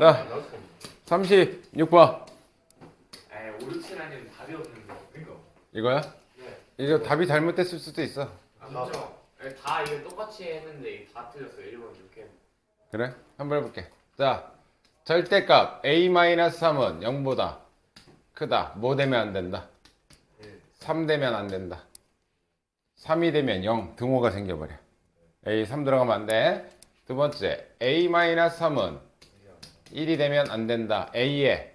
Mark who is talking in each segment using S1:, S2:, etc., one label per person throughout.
S1: 자 36번
S2: 에 5, 6, 7 아니면 답이 없는데.
S3: 그러니까
S1: 이거야?
S2: 네.
S1: 이거 답이 잘못됐을 수도 있어
S2: 아니죠. 다 이거 똑같이 했는데 다 틀렸어요. 1번 이렇게.
S1: 그래? 한번 해볼게 자 절대값 a-3은 0보다 크다 뭐 되면 안 된다? 3 되면 안 된다 3이 되면 0 등호가 생겨버려 a 3 들어가면 안 돼 두 번째 a-3은 1이 되면 안 된다. A에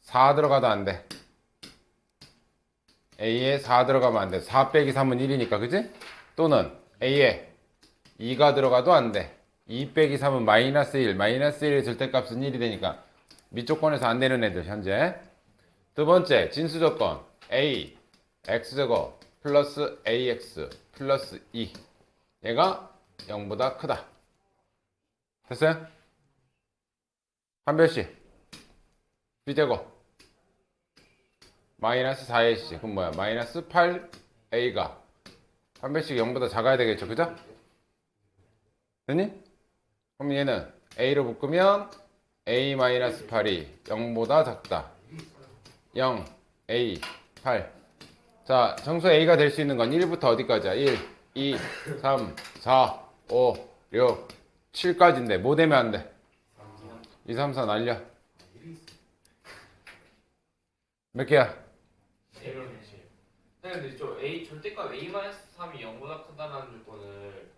S1: 4 들어가도 안 돼. A에 4 들어가면 안 돼. 4 빼기 3은 1이니까 그지? 또는 a에 2가 들어가도 안 돼. 2 빼기 3은 마이너스 1 마이너스 1의 절대값은 1이 되니까 밑조건에서 안 되는 애들 현재. 두 번째 진수 조건. A x제곱 플러스 ax 플러스 2 얘가 0보다 크다. 됐어요? 한별씨 b제곱 마이너스 4ac 그럼 뭐야 마이너스 8a가 한별씩 0보다 작아야 되겠죠 그죠? 됐니? 그럼 얘는 a로 묶으면 a-8이 0보다 작다 0 a 8 자, 정수 a가 될 수 있는 건 1부터 어디까지야? 1, 2, 3, 4, 5, 6, 7까지인데 뭐 되면 안 돼? 2, 3, 4 날려 몇 개야?
S2: 1번 이지. 근데 저 A 절대값 A-3이 0보다 크다라는 조건을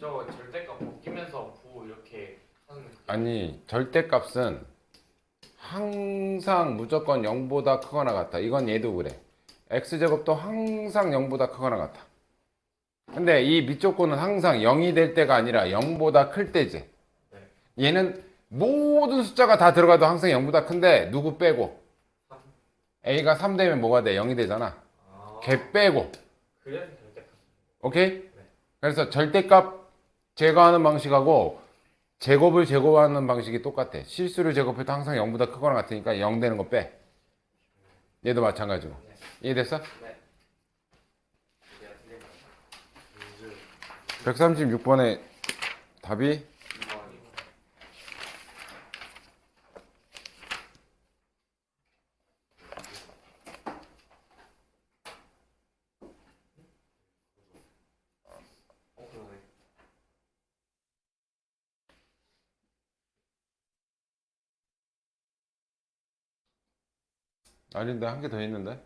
S2: 저 절대값 바뀌면서 부 이렇게 하는 거.
S1: 아니 절대값은 항상 무조건 0보다 크거나 같다 이건 얘도 그래 x제곱도 항상 0보다 크거나 같다 근데 이 밑조건은 항상 0이 될 때가 아니라 0보다 클 때지 얘는 모든 숫자가 다 들어가도 항상 0보다 큰데 누구 빼고 a가 3 되면 뭐가 돼? 0이 되잖아
S2: 아.
S1: 걔 빼고
S2: 그래서 절대값.
S1: 오케이? 그래서 절대값 제거하는 방식하고 제곱을 제곱하는 방식이 똑같아. 실수를 제곱해도 항상 0보다 크거나 같으니까 0 되는 거 빼. 얘도 마찬가지고. 이해됐어?
S2: 네. 틀린 거.
S1: 136번의 답이
S2: 2번. 어 그러네.
S1: 아닌데 한 개 더 있는데?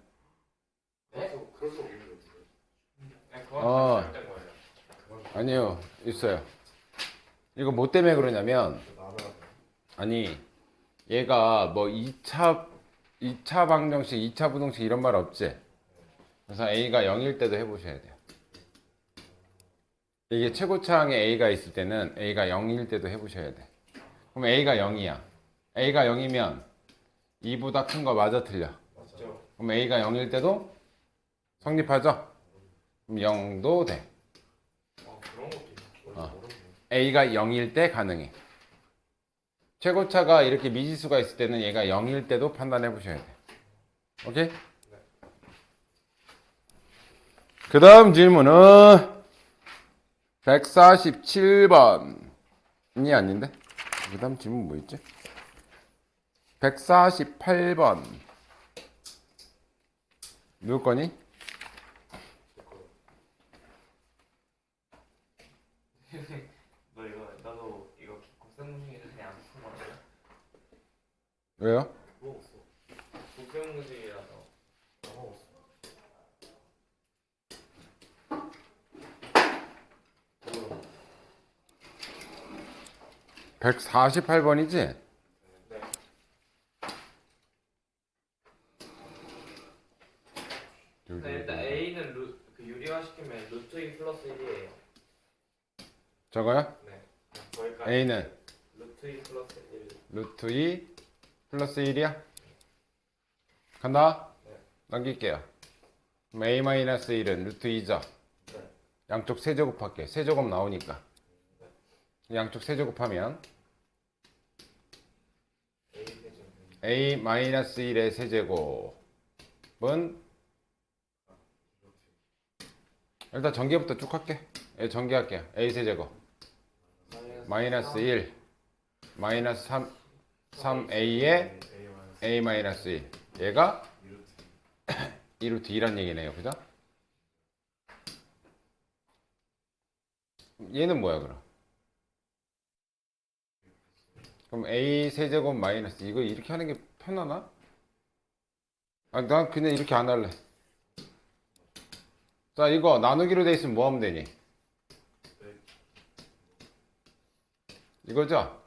S2: 네?
S3: 그럴 수 없는 거지
S2: 네, 그건
S1: 어.
S2: 다 잘못된 거예요.
S1: 아니요. 있어요. 이거 뭐 때문에 그러냐면 아니 얘가 뭐 2차 2차 방정식, 2차 부동식 이런 말 없지? 그래서 a가 0일 때도 해보셔야 돼요. 이게 최고차항에 a가 있을 때는 a가 0일 때도 해보셔야 돼. 그럼 a가 0이야. a가 0이면 2보다 큰 거 맞아 틀려.
S2: 맞죠?
S1: 그럼 a가 0일 때도 성립하죠? 그럼 0도 돼.
S2: 어 그런 것도. 어.
S1: a가 0일 때 가능해. 최고차가 이렇게 미지수가 있을 때는 얘가 0일 때도 판단해 보셔야 돼. 오케이? 그 다음 질문은 147번이 아닌데? 그 다음 질문 뭐 있지? 148번. 누구 거니?
S2: 너 이거 나도 이거 국생 중에서 그냥 안푼 거야.
S1: 왜요?
S3: 먹었어
S2: 국생 문제라서.
S3: 다 먹었어
S1: 148번이지?
S2: 네. 네, 일단 A는 루, 그 유리화 시키면 루트 2 플러스 1이에요.
S1: 저거요?
S2: 네. 거기까지.
S1: A는
S2: 루트 2 플러스 1.
S1: 루트 2 플러스 1이야? 간다?
S2: 네.
S1: 넘길게요. 그럼 A 마이너스 1은 루트 2죠?
S2: 네.
S1: 양쪽 세제곱 할게. 세제곱 나오니까. 양쪽 세제곱하면
S2: A 세제곱.
S1: A 마이너스 1의 세제곱은 일단 전개부터 쭉 할게. 예, 전개할게요. A 세제곱 마이너스 1 마이너스 3 3a에
S3: A 마이너스
S1: a 1 얘가
S3: 이루트
S1: 2루트 2란 얘기네요 그죠? 얘는 뭐야 그럼? 그럼 a 세제곱 마이너스 이거 이렇게 하는 게 편하나? 아, 난 그냥 이렇게 안 할래. 자, 이거 나누기로 돼 있으면 뭐 하면 되니? 이거죠?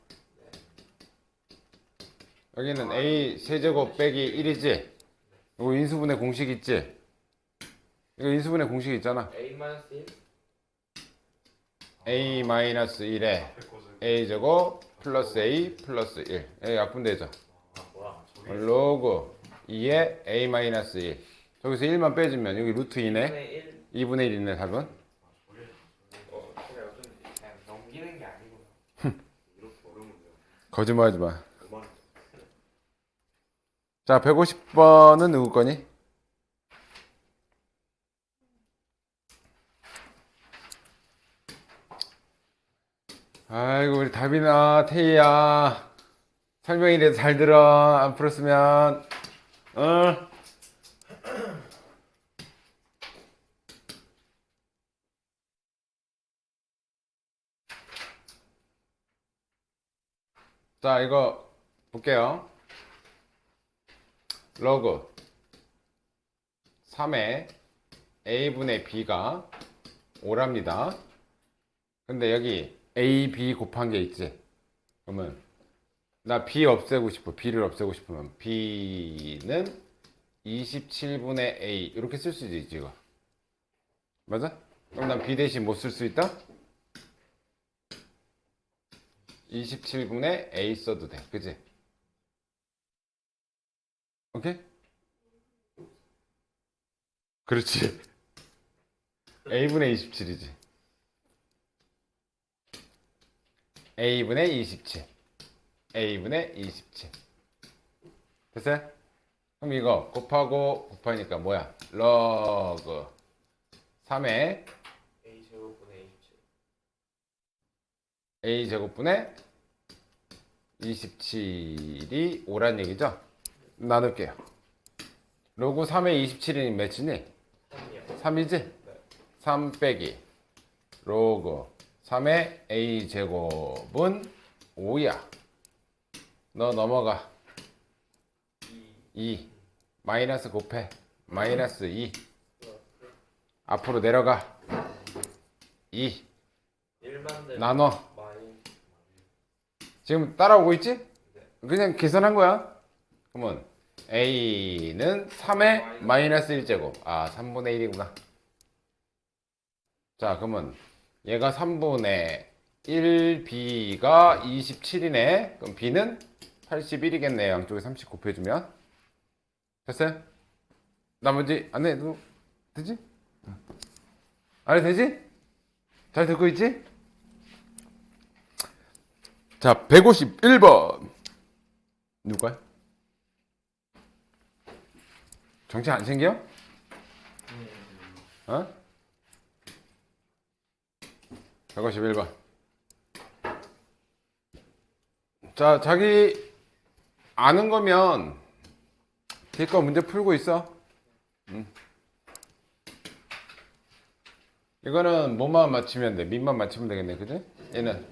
S1: 여기는 a 세제곱 빼기 1이지? 이거 인수분해 공식 있지? 이거 인수분해 공식 있잖아.
S2: A 마이너스 1
S1: a 마이너스 1에
S3: 앞에 거죠
S1: a 제곱 플러스 a 플러스 1. 에 약분되죠?
S3: 아
S1: 로그 2에 a 마이너스 1. 저기서 1만 빼주면 여기 루트 2네.
S2: 1
S1: 2분의 1이네 답은.
S2: 어,
S1: 거짓말하지 마. 자, 150번은 누구 거니? 아이고, 우리 다빈아, 태희야. 설명이라도 잘 들어. 안 풀었으면. 어? 자, 이거 볼게요. 로그 3에 a분의 b가 5랍니다. 근데 여기 a, b 곱한 게 있지. 그러면 나 b 없애고 싶어. b를 없애고 싶으면 b는 27분의 a 이렇게 쓸수 있지 이거. 맞아? 그럼 난 b 대신 뭐쓸수 있다? 27분의 a 써도 돼. 그지? 오케이? 그렇지. a분의 27이지. a분의 27. a분의 27. 됐어요? 그럼 이거 곱하고 곱하니까 뭐야? 러그 3의
S2: A 제곱분의 27
S1: a 제곱분의 27이 5란 얘기죠? 나눌게요. 로그 3의 27이 몇이니?
S2: 3이요
S1: 3이지? 3 빼기 로그 3의 a 제곱은 5야. 너 넘어가. 2 마이너스 곱해. 마이너스 2 앞으로 내려가. 2
S2: 1만 대
S1: 나눠. 지금 따라오고 있지? 그냥 계산한 거야. 그러면 a는 3의 마이너스 1제곱. 아, 3분의 1이구나. 자, 그러면 얘가 3분의 1, b가 27이네. 그럼 b는 81이겠네. 양쪽에 30 곱해주면. 됐어요? 나머지 안 해도 되지? 안 해도 되지? 잘 듣고 있지? 자, 151번. 누가요? 정치 안 생겨? 어? 151번. 자, 자기 아는 거면 기껏 문제 풀고 있어. 음. 이거는 뭐만 맞추면 돼. 밑만 맞추면 되겠네. 그지? 얘는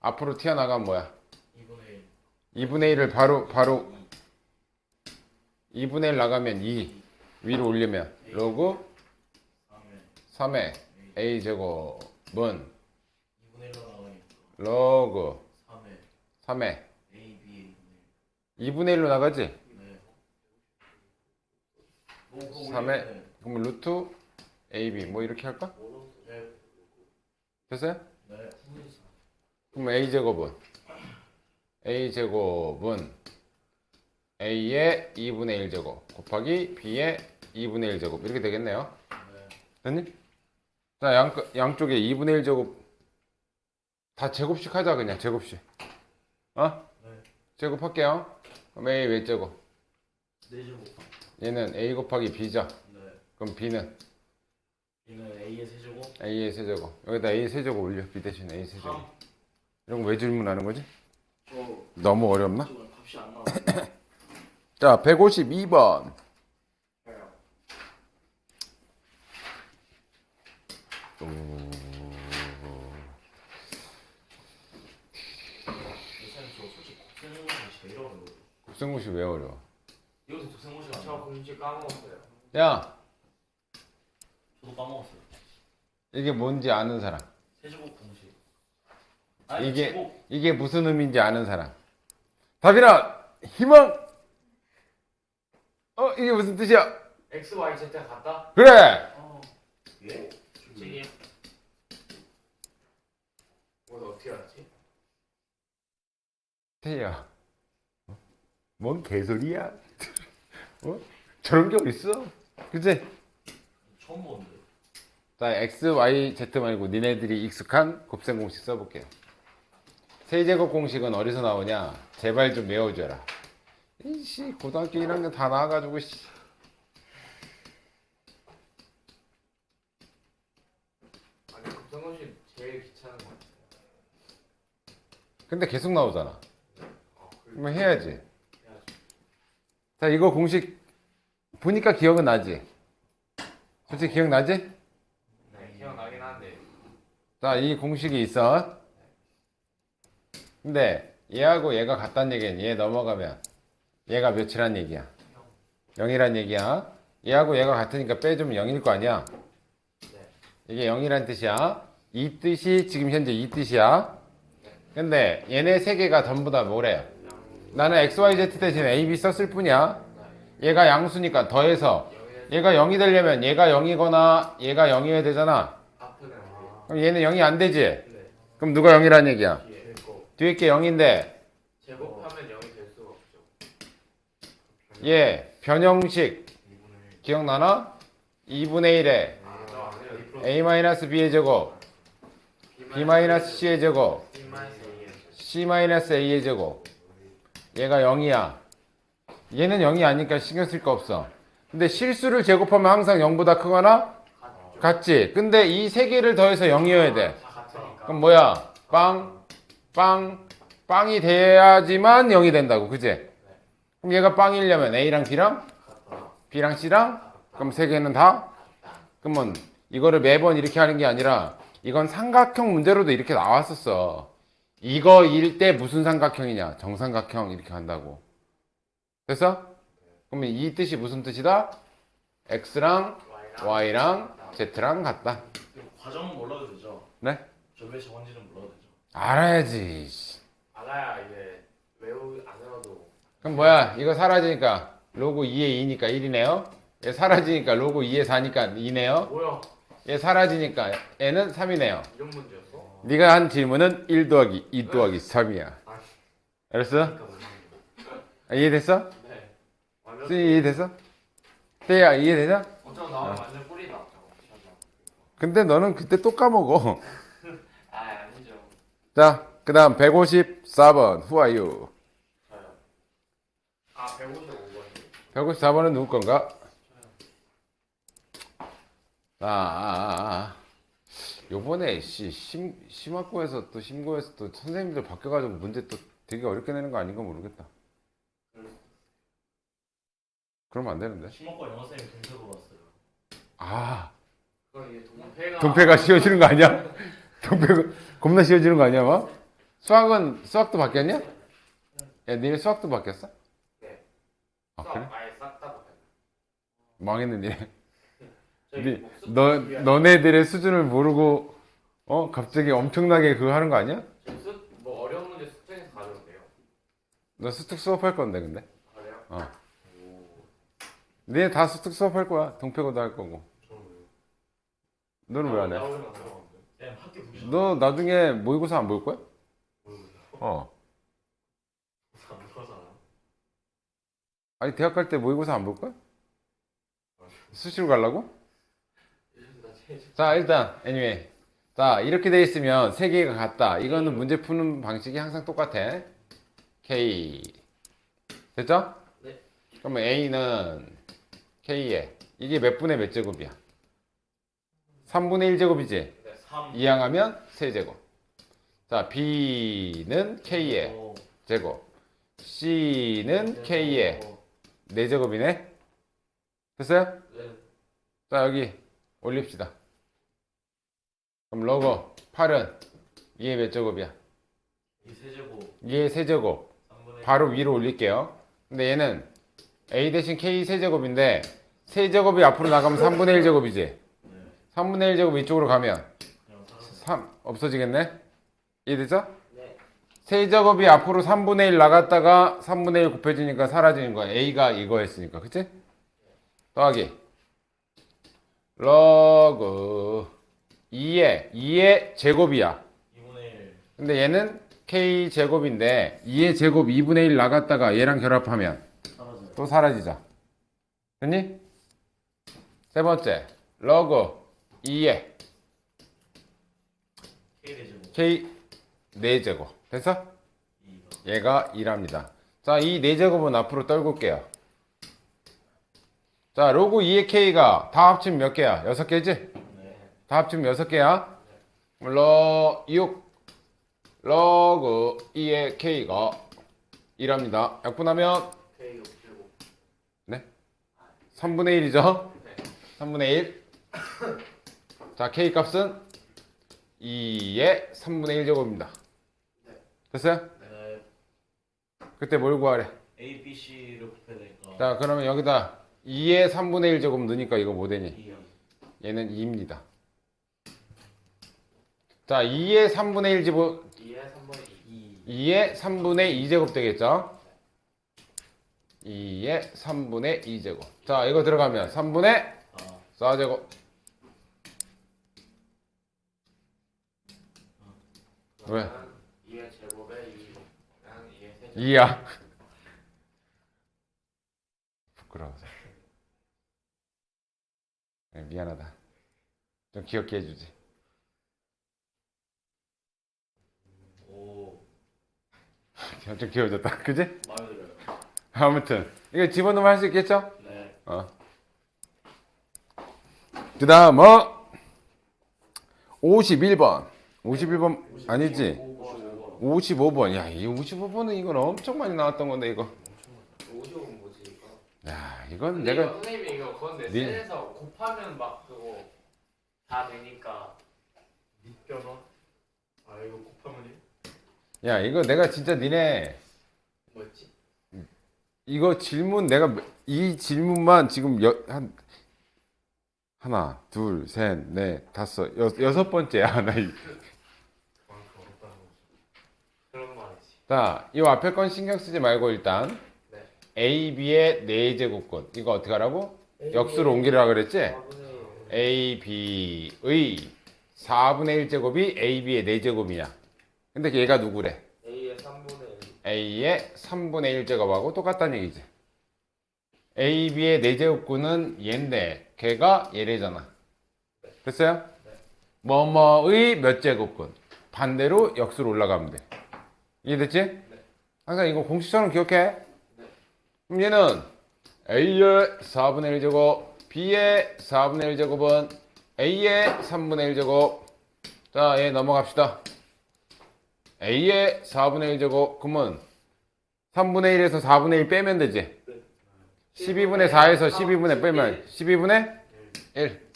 S1: 앞으로 튀어나가면 뭐야?
S3: 2분의
S1: 2분의 1을 바로 바로 2분의 1 나가면 2 위로 올리면 로그
S3: 3에
S1: 3의 a 제곱은
S3: 2분의 1로 나가니까
S1: 로그
S3: 3에
S1: 3의
S3: A, B
S1: 2분의 1로 나가지?
S3: 네
S1: 3의 그러면 루트 ab 뭐 이렇게 할까?
S3: 네
S1: 됐어요?
S3: 네
S1: 그럼 a 제곱은 a 제곱은 a의 2분의 1 제곱 곱하기 b의 2분의 1 제곱 이렇게 되겠네요.
S3: 네
S1: 됐니? 자, 양, 양쪽에 2분의 1 제곱 다 제곱씩 하자 그냥 제곱씩 어?
S3: 네.
S1: 제곱할게요 그럼 A 몇 제곱?
S3: 4제곱
S1: 얘는 A 곱하기 B죠
S3: 네
S1: 그럼 B는
S3: B는 A의 세제곱
S1: A의 세제곱 여기다 A 세제곱 올려 B 대신 A 세제곱 이런 거 왜 질문하는 거지?
S3: 저
S1: 너무 어렵나? 자, 152번.
S2: 저요.
S3: 예찬이 저 솔직히 국생고시.
S1: 국생고시 왜 어려워?
S3: 여기서 국생고시가
S2: 저. 공식 까먹었어요.
S1: 야,
S3: 저도 까먹었어요.
S1: 이게 뭔지 아는 사람.
S3: 세제곱 공식. 아니
S1: 이게-
S3: 제곱.
S1: 이게 무슨 의미인지 아는 사람. 답이나 희망. 어, 이게 무슨 뜻이야?
S2: X, Y, Z 같다?
S1: 그래.
S3: 어. 예?
S2: 솔직히. 뭐 어떻게 알았지?
S1: 태야. 어? 뭔 개소리야? 어? 저런 게 어딨어? 그치?
S3: 처음 보는데.
S1: 자, x, y, z 말고 니네들이 익숙한 곱셈 공식 써볼게요. 세제곱 공식은 어디서 나오냐? 제발 좀 외워줘라. 이씨, 고등학교 1학년 다 나와가지고, 씨.
S2: 아니 급성공식 제일 귀찮은 거 같아요.
S1: 근데 계속 나오잖아.
S2: 어, 그
S1: 그러면 해야지.
S2: 해야지.
S1: 자, 이거 공식 보니까 기억은 나지? 솔직히 기억나지?
S2: 네, 기억나긴 한데.
S1: 자, 이 공식이 있어. 근데 얘하고 얘가 같다는 얘기는 얘 넘어가면 얘가 몇이란 얘기야? 0이란 얘기야. 얘하고 얘가 같으니까 빼주면 0일 거 아니야? 이게 0이란 뜻이야. 이 뜻이 지금 현재 이 뜻이야. 근데 얘네 세 개가 전부 다 뭐래요? 나는 XYZ 대신 AB 썼을 뿐이야. 얘가 양수니까 더해서 얘가 0이 되려면 얘가 0이거나 얘가 0이어야 되잖아. 그럼 얘는 0이 안 되지?
S2: 네.
S1: 그럼 누가 0이란 얘기야?
S2: 뒤에 거
S1: 뒤에 게 0인데
S2: 제곱하면 0이 될 수가 없죠.
S1: 얘 변형식
S3: 2분의
S1: 기억나나? 2분의 1에
S2: 아, 저안 해요.
S1: a-b의 제곱 b-c의 제곱 c-a의 제곱 얘가 0이야 얘는 0이 아니니까 신경 쓸 거 없어 근데 실수를 제곱하면 항상 0보다 크거나. 같지 근데 이 세 개를 더해서 0이어야 돼. 그럼 뭐야 빵, 빵, 빵이 돼야지만 0이 된다고 그지? 그럼 얘가 빵이려면 a랑 b랑 b랑 c랑 그럼 세 개는 다 그러면 이거를 매번 이렇게 하는 게 아니라 이건 삼각형 문제로도 이렇게 나왔었어. 이거일 때 무슨 삼각형이냐? 정삼각형 이렇게 한다고. 됐어? 그러면 이 뜻이 무슨 뜻이다? x랑
S2: Y랑
S1: z랑 같다.
S3: 과정은 몰라도 되죠.
S1: 네?
S3: 저왜 저건지는 몰라도 되죠.
S1: 알아야지. 씨.
S2: 알아야 외워도
S1: 그럼 뭐야? 이거 사라지니까 로그 2에 2니까 1이네요. 얘 사라지니까 로그 2에 4니까 2네요.
S2: 뭐야?
S1: 얘 사라지니까 얘는 3이네요.
S2: 이런 문제였어?
S1: 네가 한 질문은 1 더하기 2 더하기 3이야.
S2: 아,
S1: 알았어?
S2: 그러니까
S1: 아, 이해됐어?
S2: 네. 완전
S1: 수이 이해됐어? 태야 이해되냐?
S2: 어쩌고 나오면 완전 뿌리다. 저거. 맞아.
S1: 근데 너는 그때 또 까먹어.
S2: 아 아니죠.
S1: 자, 그 다음 154번. Who are you?
S2: 저요. 아 155번이.
S1: 154번은 누구 건가? 아, 아, 아, 아. 요번에 씨, 심, 심학고에서 또 심고에서 또 선생님들 바뀌어가지고 문제 또 되게 어렵게 내는 거 아닌가 모르겠다. 그러면 안 되는데.
S3: 심학과 영어 쌤이 동태로 봤어요.
S1: 아,
S2: 그럼 이게 동패가
S1: 동패가 씌워지는 거 아니야? 동패가 겁나 씌워지는 거 아니야, 막? 수학은, 수학도 바뀌었냐? 야, 니네 수학도 바뀌었어?
S2: 네.
S1: 아,
S2: 싹,
S1: 그래?
S2: 아예 싹다.
S1: 망했는데.
S2: 저희
S1: 니,
S2: 목숨
S1: 너, 너네들의 수준을 모르고, 어, 갑자기 엄청나게 그거 하는 거 아니야?
S2: 저 수, 뭐 어려운 문제 숙제에서 가져온대요.
S1: 너 수특 수업할 건데, 근데.
S2: 그래요?
S1: 어. 니네 다 수특 수업할 거야. 동패고도 할 거고. 너는 왜 안 해?
S3: 부르셨
S1: 너 나중에 모의고사 안 볼 거야? 어.
S3: 안 들어가잖아.
S1: 아니, 대학 갈 때 모의고사 안 볼 거야? 수시로
S2: 제일
S1: 자, 일단, anyway. 자, 이렇게 돼 있으면 세 개가 같다. 이거는 문제 푸는 방식이 항상 똑같아. K. 됐죠?
S2: 네.
S1: 그러면 A는 K에 이게 몇 분의 몇 제곱이야? 3분의 1제곱이지?
S3: 3.
S1: 이항하면 세제곱. 자, B는 K에
S3: 어,
S1: 제곱. C는 K에 4제곱이네. 됐어요?
S2: 네.
S1: 자, 여기 올립시다. 그럼 로고 8은 2의 몇 제곱이야?
S3: 이 세제곱
S1: 2의 세제곱.
S3: 3분의
S1: 바로 위로 올릴게요. 근데 얘는 a 대신 k 세제곱인데 세제곱이 앞으로 나가면 3분의 1제곱이지.
S3: 네.
S1: 3분의 1제곱 이쪽으로 가면
S3: 그냥 사람
S1: 3 없어지겠네? 이해되죠?
S2: 네.
S1: 세제곱이 앞으로 3분의 1 나갔다가 3분의 1 곱해지니까 사라지는 거야. a가 이거 했으니까. 그치? 더하기 러그 2의 2의 제곱이야.
S3: 2분의 1
S1: 근데 얘는 k 제곱인데 2의 제곱 2분의 1 나갔다가 얘랑 결합하면
S3: 사라져요.
S1: 또 사라지죠. 됐니? 세 번째 러그 2의
S3: K 대제곱
S1: k 4제곱 됐어?
S3: 2가
S1: 얘가 2랍니다. 자, 이 4제곱은 앞으로 떨굴게요. 자, 로그 2의 k가 다 합치면 몇 개야? 6개지?
S3: 네.
S1: 다 합치면 6개야. 러 6. 러그 2의 k가 2랍니다. 약분하면
S2: K 6제곱.
S1: 네? 3분의 1이죠? 3분의 1. 자, k 값은 2의 3분의 1제곱입니다. 됐어요?
S3: 네.
S1: 그때 뭘 구하래?
S3: A, B, C를 곱해야 되니까
S1: 자, 그러면 여기다 2의 3분의 1 제곱 넣으니까 이거 뭐 되니?
S3: 2요.
S1: 얘는 2입니다. 자, 2의 3분의 1 제곱,
S2: 2의 3분의 2.
S3: 2
S1: 2의 3분의 2 제곱 되겠죠? 2의 3분의 2 제곱. 자, 이거 들어가면 3분의
S3: 아
S1: 4제곱. 왜?
S2: 2의 제곱에 2랑 2의 세제곱.
S1: 2야. 부끄러워서. 네, 미안하다. 좀 귀엽게 해주지.
S3: 오
S1: 좀 귀여워졌다. 그지?
S3: 마음에 들어요.
S1: 아무튼 이거 집어넣으면 할 수 있겠죠?
S3: 네.
S1: 어. 그 다음 뭐 51번 51번 아니지
S3: 55번.
S1: 55번 야 이 55번은 이건 엄청 많이 나왔던 건데 이거
S2: 55은 뭐지 이거?
S1: 야 이건
S2: 근데
S1: 내가
S2: 이거 선생님이 이거 그건데
S1: 니-
S2: 셀에서 곱하면 막 그거 다 되니까
S3: 밑변화? 아 이거 곱하면이?
S1: 야 이거 내가 진짜 니네
S2: 뭐였지?
S1: 이거 질문 내가 이 질문만 지금 여, 한 하나 둘 셋 넷 다섯 여, 여섯 번째야 나 이.
S3: 그만큼 어렵다는 거죠.
S2: 그런 거 아니지.
S1: 자, 이 앞에 건 신경 쓰지 말고 일단
S2: 네.
S1: A, B의 4제곱권 이거 어떻게 하라고? 역수로 옮기라 그랬지?
S2: 4분의
S1: A, B의 4분의 1제곱이 A, B의 4제곱이냐 근데 얘가 누구래?
S2: 1. A의 3분의 1.
S1: A의 3분의 1제곱하고 똑같다는 얘기지 A, B의 4제곱군은 얘인데 걔가 얘래잖아 됐어요? 뭐뭐의 몇 제곱군 반대로 역수로 올라가면 돼 이해됐지? 항상 이거 공식처럼 기억해. 그럼 얘는 A의 4분의 1제곱 B의 4분의 1제곱은 A의 3분의 1제곱. 자, 얘 넘어갑시다. A의 4분의 1제곱 그러면 3분의 1에서 4분의 1 빼면 되지? 12분의 4에서 12분의 빼면 12분의 1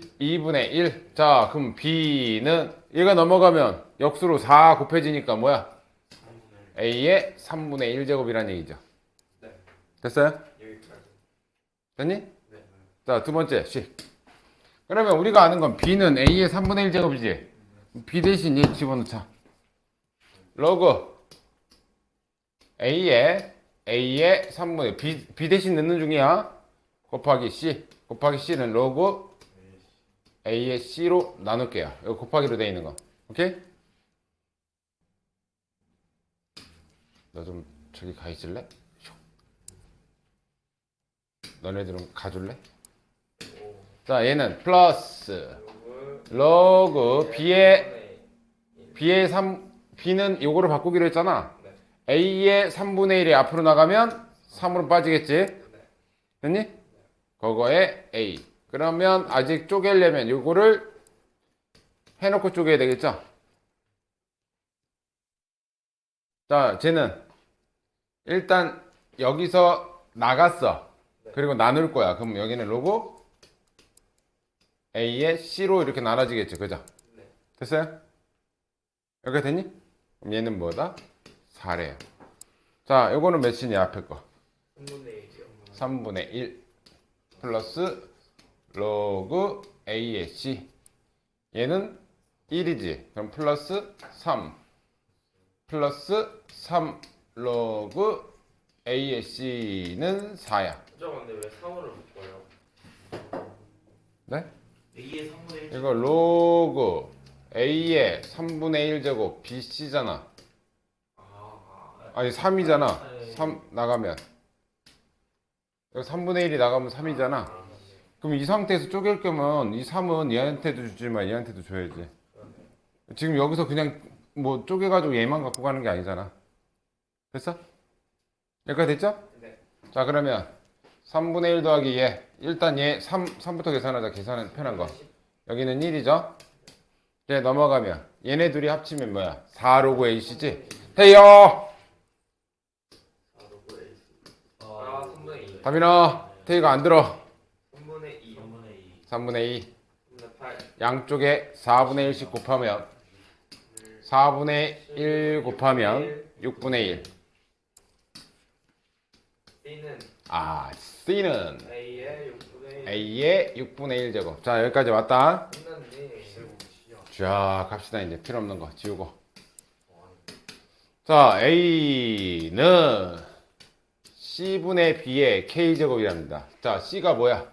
S1: 12분의 1 자, 그럼 B는 얘가 넘어가면 역수로 4 곱해지니까 뭐야?
S3: 3분의 1.
S1: A의 3분의 1제곱이라는 얘기죠
S2: 네.
S1: 됐어요?
S2: 여기까지.
S1: 됐니?
S2: 네.
S1: 자, 두 번째, 식. 그러면 우리가 아는 건 B는 A의 3분의 1제곱이지. B 대신 얘 집어넣자. 로그 A의 A의 3분의 B, B 대신 넣는 중이야. 곱하기 C. 곱하기 C는 로그 A의 C로 나눌게요. 이거 곱하기로 돼 있는 거. 오케이? 너 좀 저기 가 있을래? 슉. 너네들은 가줄래? 자, 얘는 플러스 로그 B의
S2: 3분의
S1: B의 3 B는 요거를 바꾸기로 했잖아.
S2: 네.
S1: A의 3분의 1이 앞으로 나가면 3으로 빠지겠지? 됐니? 그거에 A. 그러면 아직 쪼개려면 요거를 해놓고 쪼개야 되겠죠? 자, 쟤는 일단 여기서 나갔어. 그리고 나눌 거야. 그럼 여기는 로고 A에 C로 이렇게 나눠지겠죠. 그죠?
S2: 네.
S1: 됐어요? 여기가 됐니? 그럼 얘는 뭐다? 4래요. 자, 요거는 몇이냐 앞에 거.
S2: 3분의 1이요.
S1: 3분의 1 플러스 로그 A의 C. 얘는 1이지. 그럼 플러스 3 플러스 3 로그 A의 C는 4야.
S2: 저 근데 왜 3호를 묶어요?
S1: 네?
S3: A의 3분의 1
S1: 이거 로그 A의 3분의 1 제곱 BC잖아.
S2: 아, 아,
S1: 아니 3이잖아. 3 나가면. 여기 3분의 1이 나가면 3이잖아 그럼 이 상태에서 쪼갤 거면 이 3은 얘한테도 주지만 얘한테도 줘야지. 지금 여기서 그냥 뭐 쪼개가지고 얘만 갖고 가는 게 아니잖아. 됐어? 여기까지 됐죠?
S2: 네.
S1: 자 그러면 3분의 1 더하기 얘 일단 얘 3, 3부터 계산하자 계산은 편한 거 여기는 1이죠? 이제 넘어가면 얘네 둘이 합치면 뭐야 4로그 AC지? 태희요!
S2: 아, 3분의 2.
S1: 답이 나 태희가 안 들어
S2: 3분의 2.
S3: 3분의 2
S1: 3분의 2
S2: 3분의 8.
S1: 양쪽에 4분의 1씩 곱하면 4분의 1 곱하면 6분의 1.
S2: B는
S1: 아, C는
S2: A의 6분의 1.
S1: A의 6분의 1 제곱. 자, 여기까지 왔다. 자, 갑시다. 이제 필요 없는 거 지우고. 자, A는 C분의 B의 K 제곱이랍니다. 자, C가 뭐야?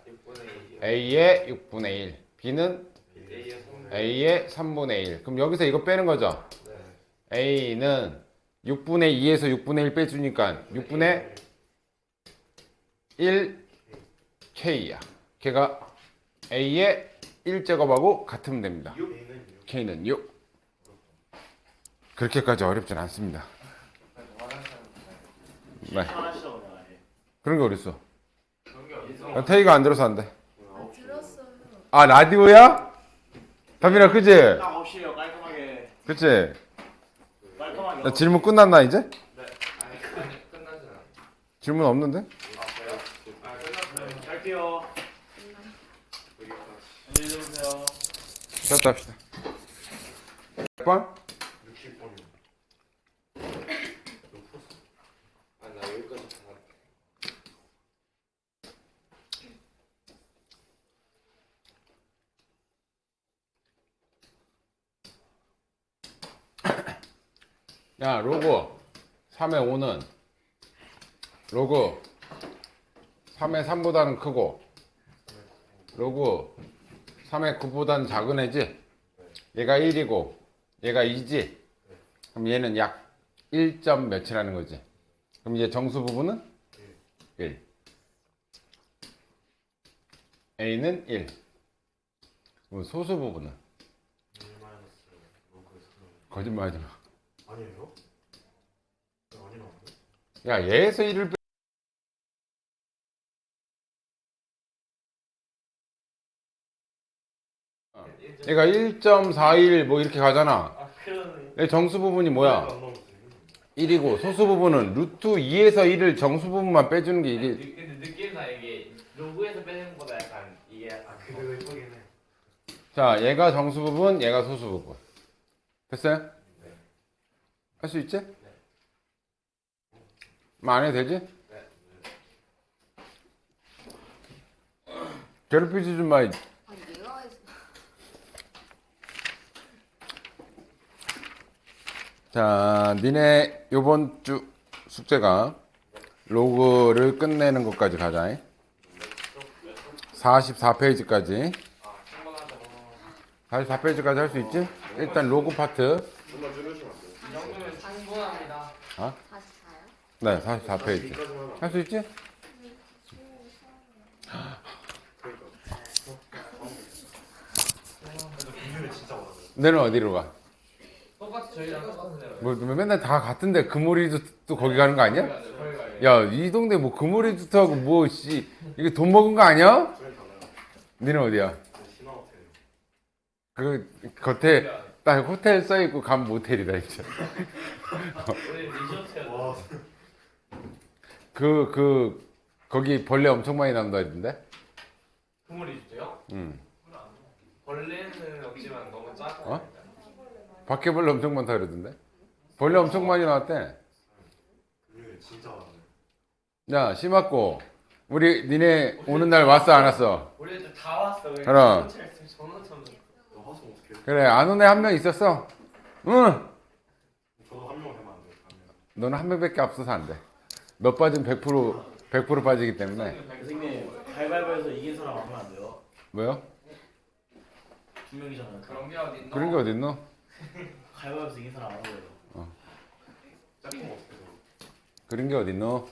S2: 6분의 1이요.
S1: A의 6분의 1. B는
S2: A의 3분의 1.
S1: A의 3분의 1. 그럼 여기서 이거 빼는 거죠?
S2: 네.
S1: A는 6분의 2에서 6분의 1 빼주니까 6분의 1 K야. 걔가 A의 1제곱하고 같으면 됩니다. K는 6. 그렇게까지 어렵진 않습니다. 네.
S3: 아예
S1: 그런 게 어딨어.
S2: 그런 게 어딨어?
S1: 태희가 안 들어서 안 돼.
S4: 아,
S1: 라디오야? 답이나 그지?
S3: 딱 없이요 깔끔하게
S1: 그치?
S3: 깔끔하게
S1: 나 질문 끝났나 이제?
S2: 네. 아니, 끝- 끝나진 않아.
S1: 질문 없는데?
S2: 아, 그래요? 아, 끝났어요.
S3: 갈게요 안녕히 계세요
S1: 됐다 합시다. 몇 번?
S3: 60번이요
S2: 아, 나 여기까지 다.
S1: 야, 로고 3의 5는. 로고 3의 3보다는 크고. 로고 3의 9보다는 작은 애지? 얘가 1이고 얘가 2지? 그럼 얘는 약 1점 몇이라는 거지? 그럼 이제 정수 부분은? 1 A는 1 그럼 소수 부분은?
S3: 1 마이너스 로그에서
S1: 거짓말 하지 마
S3: 아니에요? 아니 나왔네
S1: 야, 얘에서 1을 빼. 얘가 1.41 뭐 이렇게 가잖아.
S2: 아, 그러네.
S1: 얘 정수 부분이 뭐야?
S3: 안 나왔어요
S1: 1이고 소수 부분은 루트 2에서 1을 정수 부분만 빼주는 게 이게
S2: 느- 근데 느낌상 이게 로그에서 빼는 것보다 약간 이게 약간
S3: 아 그대로 예쁘긴 해
S1: 자, 얘가 정수 부분, 얘가 소수 부분. 됐어요? 할 수 있지? 뭐안 되지? 괴롭히지 좀 마. 자, 니네 요번 주 숙제가 로그를 끝내는 것까지 가자. 44페이지까지.
S2: 아, 충분하죠.
S1: 44페이지까지 할 수 있지? 일단 로그 파트.
S2: 이 정도면 충분합니다.
S4: 44요?
S1: 네, 44페이지. 할수 있지?
S3: 진짜
S1: 너는 어디로 가?
S2: 똑같이 저희랑 똑같은데요.
S1: 뭐 맨날 다 같은데 금오리도 또 거기 가는 거 아니야? 야, 이 동네 뭐 금오리도 하고 뭐 씨, 이게 돈 먹은 거 아니야?
S3: 저희 달라요
S1: 니는 어디야?
S3: 신화호텔
S1: 그 겉에 딱 호텔 써 있고 간 모텔이다 진짜.
S5: 와
S1: 그그 거기 벌레 엄청 많이 난다던데.
S2: 국물 리조트요?
S1: 응.
S2: 벌레는 없지만 너무 작아.
S1: 어? 밖에 벌레 엄청 많다 그러던데. 벌레 엄청 많이 나왔대.
S5: 진짜.
S1: 야 심았고 우리 니네 오는 날 왔어 안 왔어?
S2: 우리 애들 다 왔어.
S1: 그럼.
S5: 어떻게?
S1: 그래 안온애한 명 있었어. 응.
S5: 저도 한명 되면 안 돼. 가면.
S1: 너는 한 명밖에 없어서 안 돼. 너 빠지면 100% 100% 빠지기 때문에.
S3: 선생님 가위바위보에서 이긴 사람 하면 안 돼요?
S1: 뭐요?
S3: 두 명이잖아요.
S2: 그런 게 어딨노?
S1: 그런 게 어딨노?
S3: 가위바위보에서 이긴 사람 안 돼요.
S5: 짝꿍 어떻게 돼?
S1: 그런 게 어딨노?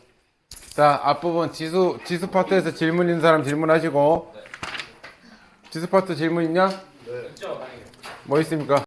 S1: 자 앞부분 지수 지수 파트에서 질문 있는 사람 질문하시고 지수 파트 질문 있냐?
S2: 있죠?
S1: 뭐 있습니까?